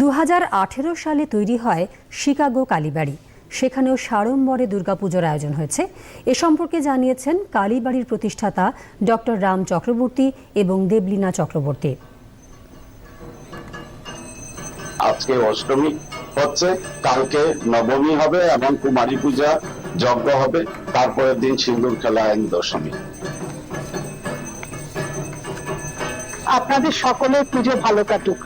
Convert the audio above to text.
দু হাজার আঠেরো সালে তৈরি হয় শিকাগো কালীবাড়ি। সেখানেও সাড়ম্বরে দুর্গাপুজোর আয়োজন হয়েছে। এ সম্পর্কে জানিয়েছেন কালীবাড়ির প্রতিষ্ঠাতা ডক্টর রাম চক্রবর্তী এবং দেবলীনা চক্রবর্তী। আজকে অষ্টমী হচ্ছে কালকে নবমী হবে এবং কুমারী পূজা যজ্ঞ হবে তারপরের দিন সিন্দুর খেলা এক দশমী। আপনাদের সকলের পুজো ভালো কাটুক।